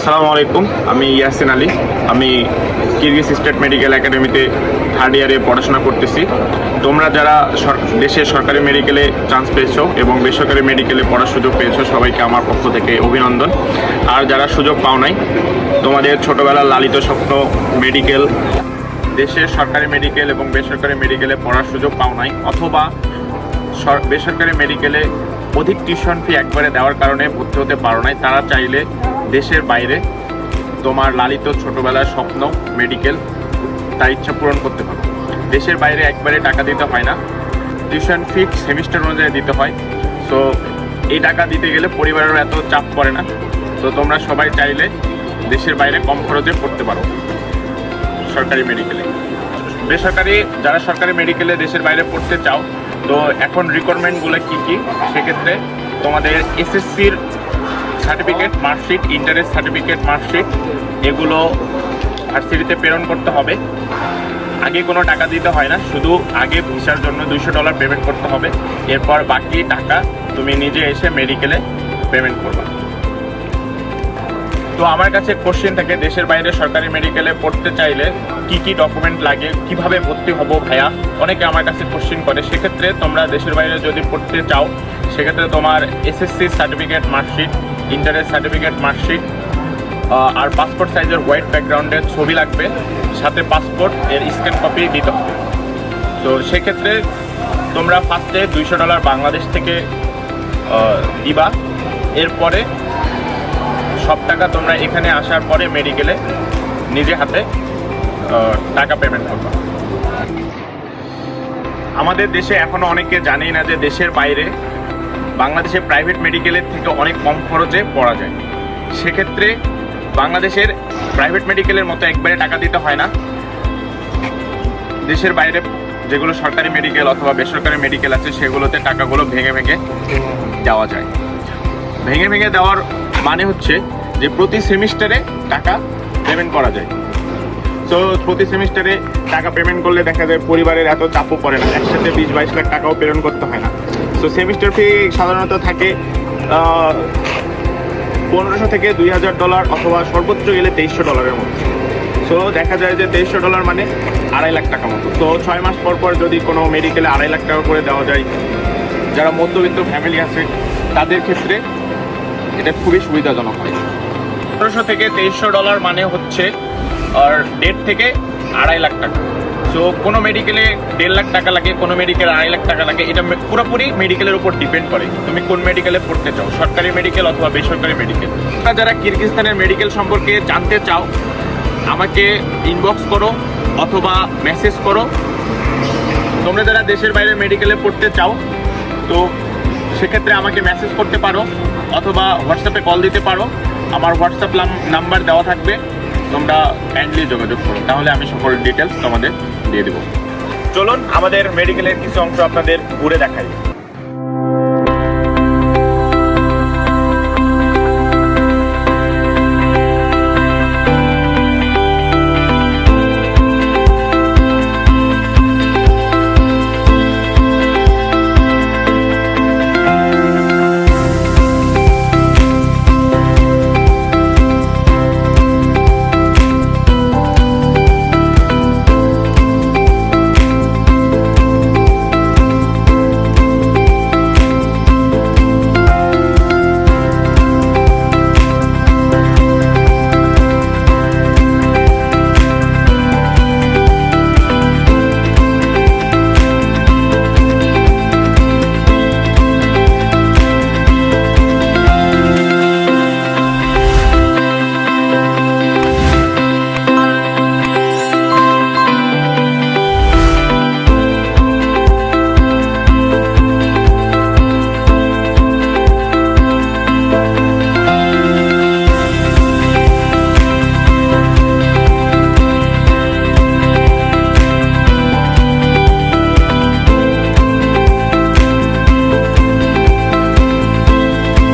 আসসালামু আলাইকুম। আমি ইয়াসিন আলী। আমি কিরগিজ স্টেট মেডিকেল একাডেমিতে থার্ড ইয়ারে পড়াশোনা করতেছি। তোমরা যারা দেশের সরকারি মেডিকেলে চান্স পেয়েছ এবং বেসরকারি মেডিকেলে পড়ার সুযোগ পেয়েছ, সবাইকে আমার পক্ষ থেকে অভিনন্দন। আর যারা সুযোগ পাও নাই, তোমাদের ছোটোবেলার লালিত স্বপ্ন মেডিকেল দেশের সরকারি মেডিকেল এবং বেসরকারি মেডিকেলে পড়ার সুযোগ পাও নাই, অথবা বেসরকারি মেডিকেলে অধিক টিউশন ফি একবারে দেওয়ার কারণে ভর্তি হতে পারো নাই, তারা চাইলে দেশের বাইরে তোমার লালিত ছোটবেলার স্বপ্ন মেডিকেল তার ইচ্ছা পূরণ করতে পারো। দেশের বাইরে একবারে টাকা দিতে হয় না। টিউশন ফি সেমিস্টার অনুযায়ী দিতে হয়। সো এই টাকা দিতে গেলে পরিবারের এত চাপ পড়ে না। তো তোমরা সবাই চাইলে দেশের বাইরে কম খরচে পড়তে পারো। সরকারি মেডিকেলে বেসরকারি, যারা সরকারি মেডিকেলে দেশের বাইরে পড়তে চাও, তো এখন রিকোয়ারমেন্টগুলো কী কী? সেক্ষেত্রে তোমাদের এসএসসির সার্টিফিকেট মার্কশিট ইন্টারেস্ট সার্টিফিকেট মার্কশিট এগুলো ভার্সিটিতে প্রেরণ করতে হবে। আগে কোনো টাকা দিতে হয় না, শুধু আগে ভিসার জন্য দুইশো ডলার পেমেন্ট করতে হবে। এরপর বাকি টাকা তুমি নিজে এসে মেডিকেলে পেমেন্ট করবা। তো আমার কাছে কোশ্চেন থাকে, দেশের বাইরে সরকারি মেডিকেলে পড়তে চাইলে কি কি ডকুমেন্ট লাগে, কীভাবে ভর্তি হব ভাইয়া? অনেকে আমার কাছে কোশ্চেন করে, সেক্ষেত্রে তোমরা দেশের বাইরে যদি পড়তে চাও, সেক্ষেত্রে তোমার এসএসসি সার্টিফিকেট মার্কশিট ইন্টারেস্ট সার্টিফিকেট, মার্কশিট আর পাসপোর্ট সাইজের হোয়াইট ব্যাকগ্রাউন্ডের ছবি লাগবে। সাথে পাসপোর্ট এর স্ক্যান কপি দিতে হবে। তো সেক্ষেত্রে তোমরা ফার্স্টে দুইশো ডলার বাংলাদেশ থেকে দিবা। এরপরে সব টাকা তোমরা এখানে আসার পরে মেডিকেলে নিজে হাতে টাকা পেমেন্ট করবে। আমাদের দেশে এখনও অনেকে জানেই না যে দেশের বাইরে বাংলাদেশে প্রাইভেট মেডিকেলের থেকে অনেক কম খরচে পড়া যায়। সেক্ষেত্রে বাংলাদেশের প্রাইভেট মেডিকেলের মতো একবারে টাকা দিতে হয় না। দেশের বাইরে যেগুলো সরকারি মেডিকেল অথবা বেসরকারি মেডিকেল আছে, সেগুলোতে টাকাগুলো ভেঙে ভেঙে দেওয়া যায়। ভেঙে ভেঙে দেওয়ার মানে হচ্ছে যে প্রতি সেমিস্টারে টাকা পেমেন্ট করা যায়। তো প্রতি সেমিস্টারে টাকা পেমেন্ট করলে দেখা যায় পরিবারের এত চাপও পড়ে না। একসাথে বিশ বাইশ লাখ টাকাও প্রেরণ করতে হয় না। তো সেমিস্টার ফি সাধারণত থাকে পনেরোশো থেকে দুই হাজার ডলার অথবা সর্বোচ্চ গেলে তেইশশো ডলারের মধ্যে সো দেখা যায় যে তেইশশো ডলার মানে আড়াই লাখ টাকা মতো। তো ছয় মাস পর পর যদি কোনো মেডিকেলে আড়াই লাখ টাকা করে দেওয়া যায়, যারা মধ্যবিত্ত ফ্যামিলি আছে, তাদের ক্ষেত্রে এটা খুবই সুবিধাজনক হয়। পনেরোশো থেকে তেইশশো ডলার মানে হচ্ছে, আর দেড় থেকে আড়াই লাখ টাকা। সো কোনো মেডিকেলে দেড় লাখ টাকা লাগে, কোনো মেডিকেলে আড়াই লাখ টাকা লাগে, এটা পুরোপুরি মেডিকেলের উপর ডিপেন্ড করে। তুমি কোন মেডিকেলে পড়তে চাও? সরকারি মেডিকেল অথবা বেসরকারি মেডিকেল যারা কিরগিস্তানের মেডিকেল সম্পর্কে জানতে চাও, আমাকে ইনবক্স করো অথবা মেসেজ করো। তোমরা যারা দেশের বাইরে মেডিকেলে পড়তে চাও, তো সেক্ষেত্রে আমাকে মেসেজ করতে পারো অথবা হোয়াটসঅ্যাপে কল দিতে পারো। আমার হোয়াটসঅ্যাপ নাম্বার দেওয়া থাকবে। তোমরা কাইন্ডলি যোগাযোগ করো। তাহলে আমি সকল ডিটেলস তোমাদের দিয়ে দেবো। চলুন আমাদের মেডিকেলের কিছু অংশ আপনাদের ঘুরে দেখাই।